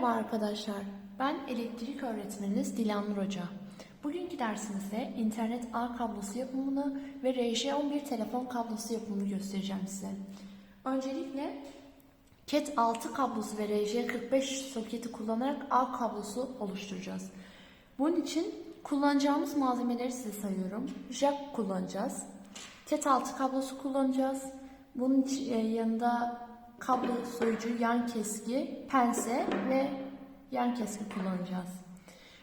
Merhaba arkadaşlar, ben elektrik öğretmeniniz Dilanur Hoca. Bugünkü dersimizde internet ağ kablosu yapımını ve RJ11 telefon kablosu yapımını göstereceğim size. Öncelikle CAT 6 kablosu ve RJ45 soketi kullanarak ağ kablosu oluşturacağız. Bunun için kullanacağımız malzemeleri size sayıyorum. Jack kullanacağız. CAT 6 kablosu kullanacağız. Bunun e, yanında kablo soyucu, yan keski, pense ve yan keski kullanacağız.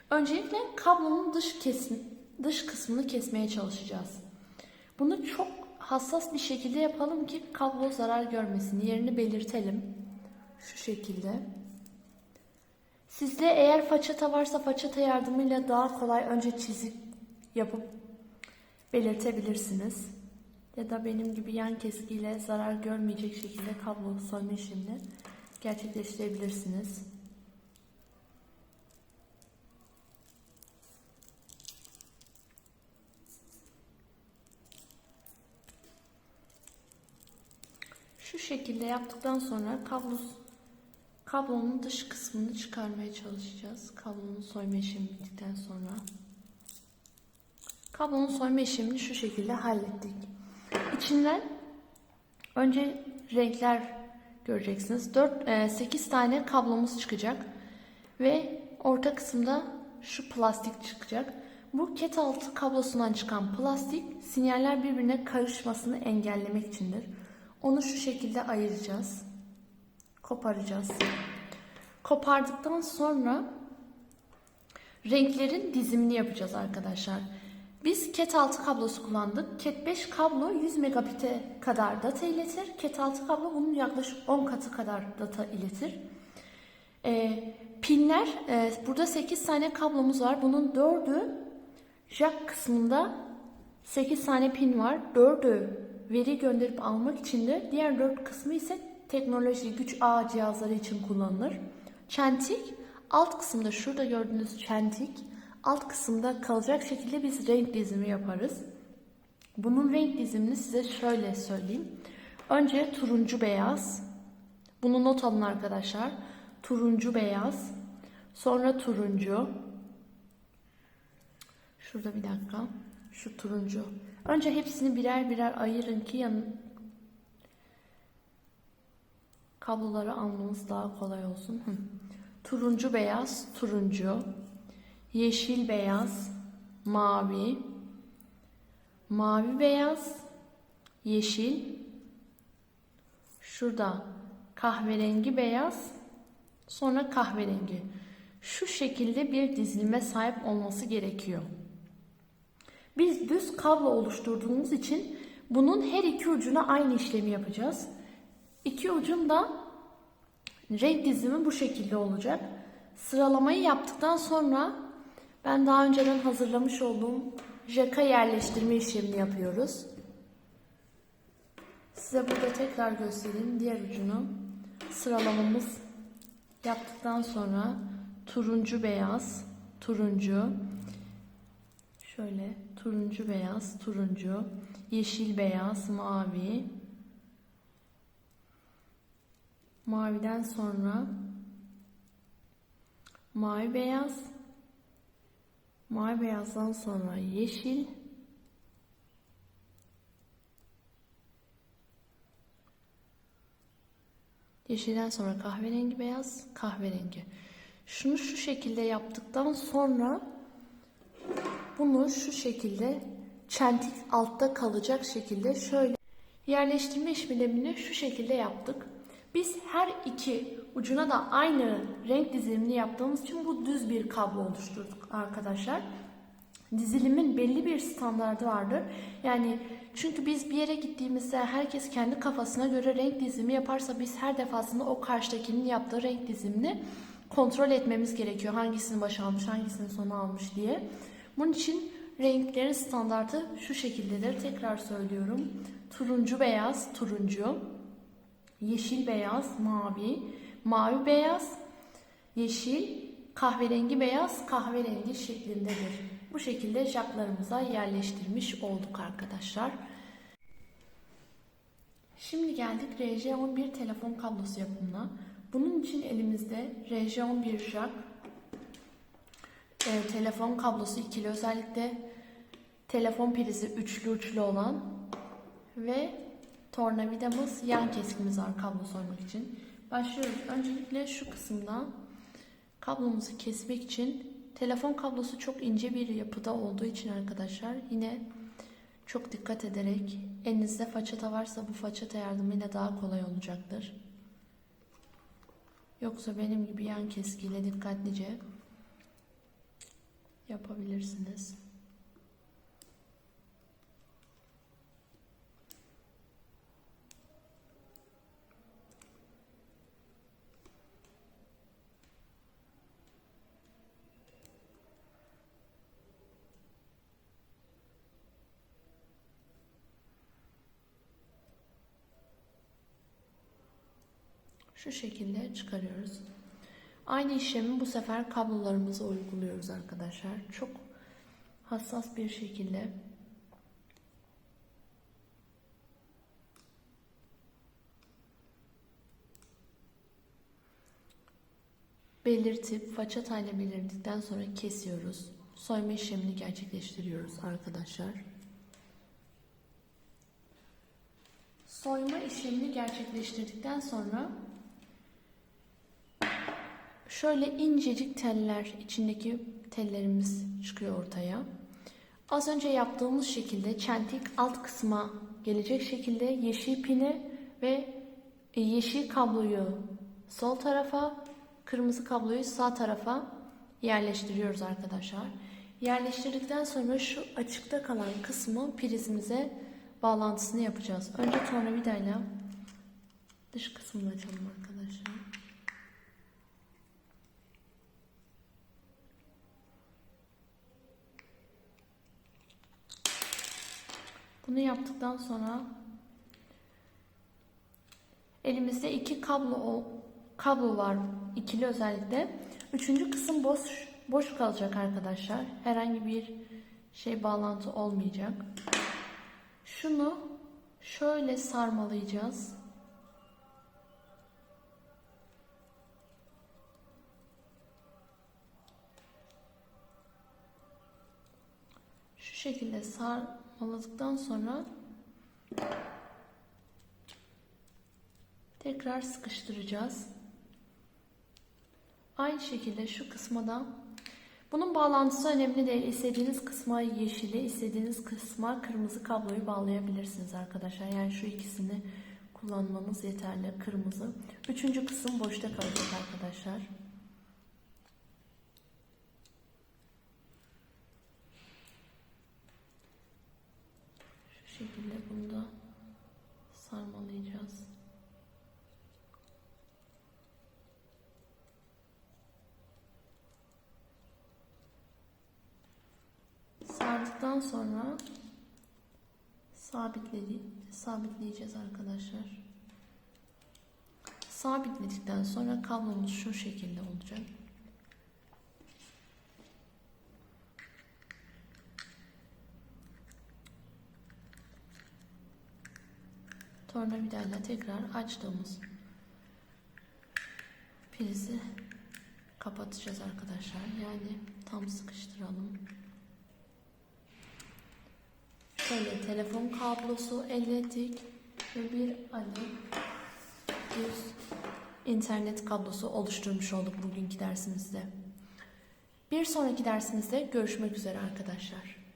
Öncelikle kablonun dış kesim, dış kısmını kesmeye çalışacağız. Bunu çok hassas bir şekilde yapalım ki kablo zarar görmesin. Yerini belirtelim. Şu şekilde. Sizde eğer façata varsa façata yardımıyla daha kolay önce çizik yapıp belirtebilirsiniz. Ya da benim gibi yan keskiyle zarar görmeyecek şekilde kablo soyma işlemini gerçekleştirebilirsiniz. Şu şekilde yaptıktan sonra kablo kablonun dış kısmını çıkarmaya çalışacağız. Kablonun soyma işlemi bittikten sonra. Kablonun soyma işlemini şu şekilde hallettik. İçinden önce renkler göreceksiniz. 4 8 tane kablomuz çıkacak ve orta kısımda şu plastik çıkacak. Bu ket altı kablosundan çıkan plastik sinyaller birbirine karışmasını engellemek içindir. Onu şu şekilde ayıracağız. Koparacağız. Kopardıktan sonra renklerin dizimini yapacağız arkadaşlar. Biz ket 6 kablosu kullandık. Ket 5 kablo 100 megabit'e kadar data iletir. Ket 6 kablo bunun yaklaşık 10 katı kadar data iletir. Ee, pinler, e, burada 8 tane kablomuz var. Bunun 4'ü jack kısmında 8 tane pin var. 4'ü veri gönderip almak için de diğer 4 kısmı ise teknoloji güç ağ cihazları için kullanılır. Çentik alt kısımda şurada gördüğünüz çentik alt kısımda kalacak şekilde biz renk dizimi yaparız. Bunun renk dizimini size şöyle söyleyeyim. Önce turuncu beyaz. Bunu not alın arkadaşlar. Turuncu beyaz. Sonra turuncu. Şurada bir dakika. Şu turuncu. Önce hepsini birer birer ayırın ki yan kabloları almamız daha kolay olsun. Hı. Turuncu beyaz, turuncu yeşil beyaz, mavi, mavi beyaz, yeşil, şurada kahverengi beyaz, sonra kahverengi. Şu şekilde bir dizilime sahip olması gerekiyor. Biz düz kablo oluşturduğumuz için bunun her iki ucuna aynı işlemi yapacağız. İki ucunda renk dizimi bu şekilde olacak. Sıralamayı yaptıktan sonra ben daha önceden hazırlamış olduğum jaka yerleştirme işlemini yapıyoruz. Size burada tekrar göstereyim. Diğer ucunu. Sıralamamız yaptıktan sonra turuncu beyaz, turuncu, şöyle turuncu beyaz, turuncu, yeşil beyaz, mavi, maviden sonra mavi beyaz, Mavi beyazdan sonra yeşil. Yeşilden sonra kahverengi beyaz, kahverengi. Şunu şu şekilde yaptıktan sonra bunu şu şekilde çentik altta kalacak şekilde şöyle yerleştirme işlemini şu şekilde yaptık. Her iki ucuna da aynı renk dizilimini yaptığımız için bu düz bir kablo oluşturduk arkadaşlar. Dizilimin belli bir standardı vardır. Yani çünkü biz bir yere gittiğimizde herkes kendi kafasına göre renk dizimi yaparsa biz her defasında o karşıdakinin yaptığı renk dizimini kontrol etmemiz gerekiyor. Hangisini başa almış, hangisini sona almış diye. Bunun için renklerin standartı şu şekildedir. Tekrar söylüyorum. Turuncu beyaz, turuncu yeşil beyaz, mavi, mavi beyaz, yeşil, kahverengi beyaz, kahverengi şeklindedir. Bu şekilde jaklarımıza yerleştirmiş olduk arkadaşlar. Şimdi geldik RJ11 telefon kablosu yapımına. Bunun için elimizde RJ11 jack, e, telefon kablosu ikili özellikle telefon prizi üçlü uçlu olan ve tornavidamız yan keskimiz var kablo soymak için. Başlıyoruz. Öncelikle şu kısımdan kablomuzu kesmek için telefon kablosu çok ince bir yapıda olduğu için arkadaşlar yine çok dikkat ederek elinizde façata varsa bu façata yardımıyla daha kolay olacaktır. Yoksa benim gibi yan keskiyle dikkatlice yapabilirsiniz. Şu şekilde çıkarıyoruz. Aynı işlemi bu sefer kablolarımıza uyguluyoruz arkadaşlar. Çok hassas bir şekilde belirtip façatayla belirledikten sonra kesiyoruz. Soyma işlemini gerçekleştiriyoruz arkadaşlar. Soyma işlemini gerçekleştirdikten sonra şöyle incecik teller, içindeki tellerimiz çıkıyor ortaya. Az önce yaptığımız şekilde çentik alt kısma gelecek şekilde yeşil pini ve yeşil kabloyu sol tarafa, kırmızı kabloyu sağ tarafa yerleştiriyoruz arkadaşlar. Yerleştirdikten sonra şu açıkta kalan kısmı prizimize bağlantısını yapacağız. Önce tornavidayla dış kısmını açalım arkadaşlar. Bunu yaptıktan sonra elimizde iki kablo kablo var ikili özellikle. Üçüncü kısım boş boş kalacak arkadaşlar. Herhangi bir şey bağlantı olmayacak. Şunu şöyle sarmalayacağız. Şu şekilde sarmaladıktan sonra tekrar sıkıştıracağız. Aynı şekilde şu kısma da bunun bağlantısı önemli değil. İstediğiniz kısma yeşili, istediğiniz kısma kırmızı kabloyu bağlayabilirsiniz arkadaşlar. Yani şu ikisini kullanmanız yeterli. Kırmızı. Üçüncü kısım boşta kalacak arkadaşlar. Şu şekilde bunu da sarmalayacağız. Sardıktan sonra sabitleyeceğiz arkadaşlar. Sabitledikten sonra kablomuz şu şekilde olacak. Tornavidayla tekrar açtığımız prizi kapatacağız arkadaşlar. Yani tam sıkıştıralım. Şöyle telefon kablosu elde ettik ve bir adet bir internet kablosu oluşturmuş olduk bugünkü dersimizde. Bir sonraki dersimizde görüşmek üzere arkadaşlar.